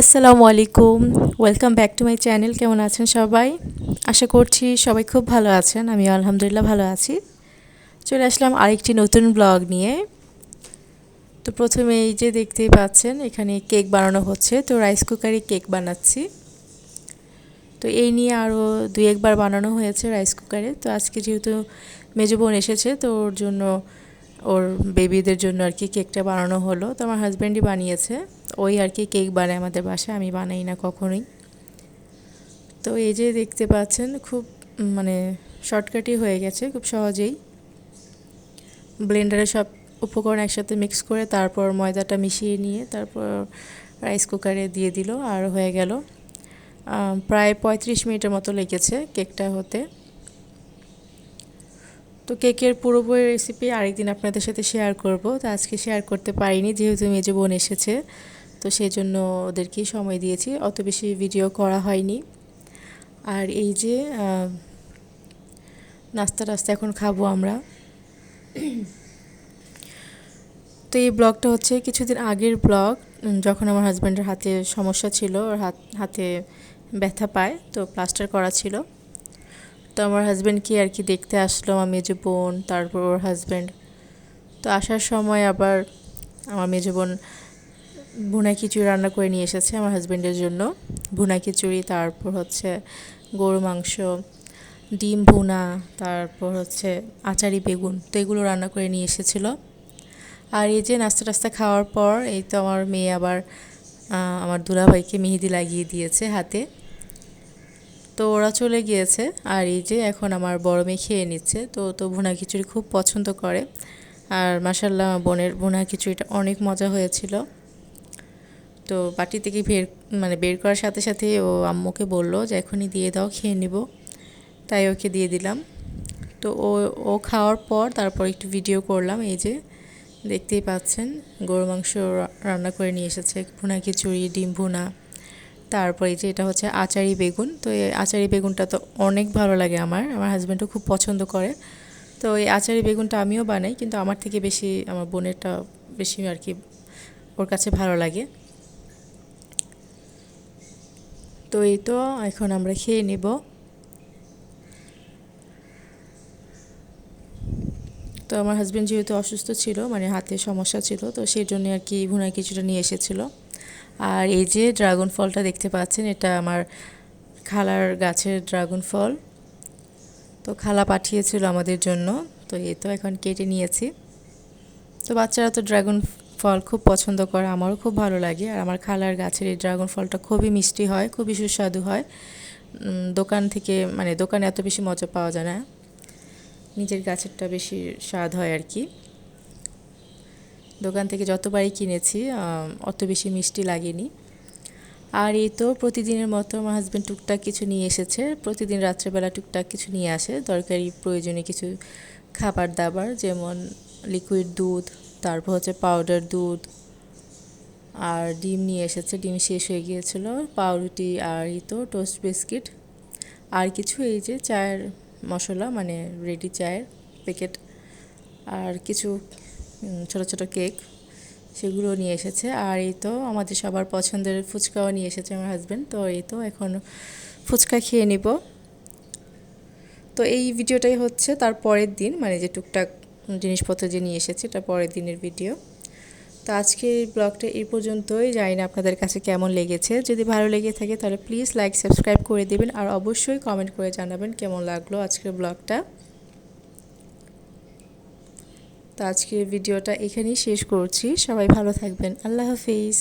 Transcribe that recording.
আসসালামু আলাইকুম। Welcome back to my channel কেমন আছেন সবাই? আশা করছি সবাই খুব ভালো আছেন। আমি আলহামদুলিল্লাহ ভালো আছি। চলে আসলাম আরেকটি নতুন ব্লগ নিয়ে। তো প্রথমে এই যে দেখতেই পাচ্ছেন, এখানে কেক বানানো হচ্ছে। তো রাইস কুকারে কেক বানাচ্ছি। তো এই নিয়ে আরও দুই একবার বানানো হয়েছে রাইস কুকারে তো আজকে যেহেতু মেজো বোন এসেছে, তো ওর জন্য ওর বেবিদের জন্য আর কি কেকটা বানানো হলো। তো আমার হাজব্যান্ডই বানিয়েছে। ওই আর কি কেক বানায় আমাদের বাসায়। আমি বানাই না কখনোই। তো এই যে দেখতে পাচ্ছেন, খুব মানে শর্টকাটই হয়ে গেছে খুব সহজেই। ব্লেন্ডারে সব উপকরণ একসাথে মিক্স করে তারপর ময়দাটা মিশিয়ে নিয়ে তারপর রাইস কুকারে দিয়ে দিল আর হয়ে গেল। প্রায় পঁয়ত্রিশ মিনিটের মতো লেগেছে কেকটা হতে। তো কেকের পুরো বইয়ের রেসিপি আরেকদিন আপনাদের সাথে শেয়ার করব। তো আজকে শেয়ার করতে পারিনি, যেহেতু মেজে বোন এসেছে, তো সেই জন্য ওদেরকেই সময় দিয়েছি। অত বেশি ভিডিও করা হয়নি। আর এই যে নাস্তা টাস্তা এখন খাব আমরা। তো এই ব্লগটা হচ্ছে কিছুদিন আগের ব্লগ। যখন আমার হাজব্যান্ডের হাতে সমস্যা ছিল, ওর হাত, হাতে ব্যথা পায়, তো প্লাস্টার করা ছিল। তো আমার হাজব্যান্ডকে আর কি দেখতে আসলো আমার মেজো বোন, তারপর ওর হাজব্যান্ড তো আসার সময় আবার আমার মেজো বোন ভুনা খিচুড়ি রান্না করে নিয়ে এসেছে আমার হাজব্যান্ডের জন্য। ভুনা খিচুড়ি, তারপর হচ্ছে গরু মাংস, ডিম ভুনা, তারপর হচ্ছে আচারি বেগুন, তো এগুলো রান্না করে নিয়ে এসেছিল। আর এই যে নাস্তা টাস্তা খাওয়ার পর এই তো আমার মেয়ে আবার আমার দুলাভাইকে মেহেদি লাগিয়ে দিয়েছে হাতে। তো ওরা চলে গিয়েছে আর এই যে এখন আমার বড় মেয়ে খেয়ে নিচ্ছে। তো তো ভুনা খিচুড়ি খুব পছন্দ করে। আর মাসাল্লাহ বোনের ভুনা খিচুড়িটা অনেক মজা হয়েছিল। তো বাটি থেকে বের মানে বের করার সাথে সাথে ও আম্মুকে বলল যে, এখনই দিয়ে দাও, খেয়ে নিব। তাই ওকে দিয়ে দিলাম। তো ও ও খাওয়ার পর তারপর একটু ভিডিও করলাম। এই যে দেখতেই পাচ্ছেন গরু মাংস রান্না করে নিয়ে এসেছে ভুনা খিচুড়ি, ডিম ভুনা। তারপর যে এটা হচ্ছে আচারি বেগুন। তো এই আচারি বেগুনটা তো অনেক ভালো লাগে আমার। আমার হাজব্যান্ডও খুব পছন্দ করে। তো এই আচারি বেগুনটা আমিও বানাই, কিন্তু আমার থেকে বেশি আমার বোনেরটা বেশি আর কি ওর কাছে ভালো লাগে। তো এই তো, এখন আমরা খেয়ে নেব। তো আমার হাজব্যান্ড যেহেতু অসুস্থ ছিল মানে হাতে সমস্যা ছিল, তো সেই জন্য আর কি ভুনা কিছুটা নিয়ে এসেছিল। আর এই যে ড্রাগন ফলটা দেখতে পাচ্ছেন, এটা আমার খালার গাছের ড্রাগন ফল তো খালা পাঠিয়েছিল আমাদের জন্য, তো এই তো এখন কেটে নিয়েছি। তো বাচ্চারা তো ড্রাগন ফল খুব পছন্দ করে, আমারও খুব ভালো লাগে। আর আমার খালার গাছের এই ড্রাগন ফলটা খুবই মিষ্টি হয়, খুবই সুস্বাদু হয়। দোকান থেকে মানে দোকানে এত বেশি মজা পাওয়া যায় না। নিজের গাছেরটা বেশি স্বাদ হয় আর কি। দোকান থেকে যতবারই কিনেছি অত বেশি মিষ্টি লাগেনি। আর এই তো প্রতিদিনের মতো আমার হাজব্যান্ড টুকটাক কিছু নিয়ে এসেছে। প্রতিদিন রাত্রেবেলা টুকটাক কিছু নিয়ে আসে। দরকারি প্রয়োজনীয় কিছু খাবার দাবার, যেমন লিকুইড দুধ, তারপর হচ্ছে পাউডার দুধ, আর ডিম নিয়ে এসেছে। ডিম শেষ হয়ে গিয়েছিল, পাউরুটি আর এই তো টোস্ট বিস্কিট আর কিছু এই যে চায়ের মশলা মানে রেডি চায়ের প্যাকেট আর কিছু ছোট ছোট কেক সেগুলো নিয়ে এসেছে। আর এই তো আমাদের সবার পছন্দের ফুচকাও নিয়ে এসেছে আমার হাজব্যান্ড তো এই তো এখন ফুচকা খেয়ে নিব। তো এই ভিডিওটাই হচ্ছে তার পরের দিন মানে যে টুকটাক জিনিসপত্র যে নিয়ে এসেছে এটা পরের দিনের ভিডিও তো আজকে ব্লগটা এই পর্যন্তই। জানি না আপনাদের কাছে কেমন লেগেছে। যদি ভালো লেগে থাকে তাহলে প্লিজ লাইক সাবস্ক্রাইব করে দেবেন। আর অবশ্যই কমেন্ট করে জানাবেন কেমন লাগল আজকের ব্লগটা। তো আজকের ভিডিওটা এখানেই শেষ করছি। সবাই ভালো থাকবেন। আল্লাহ হাফিজ।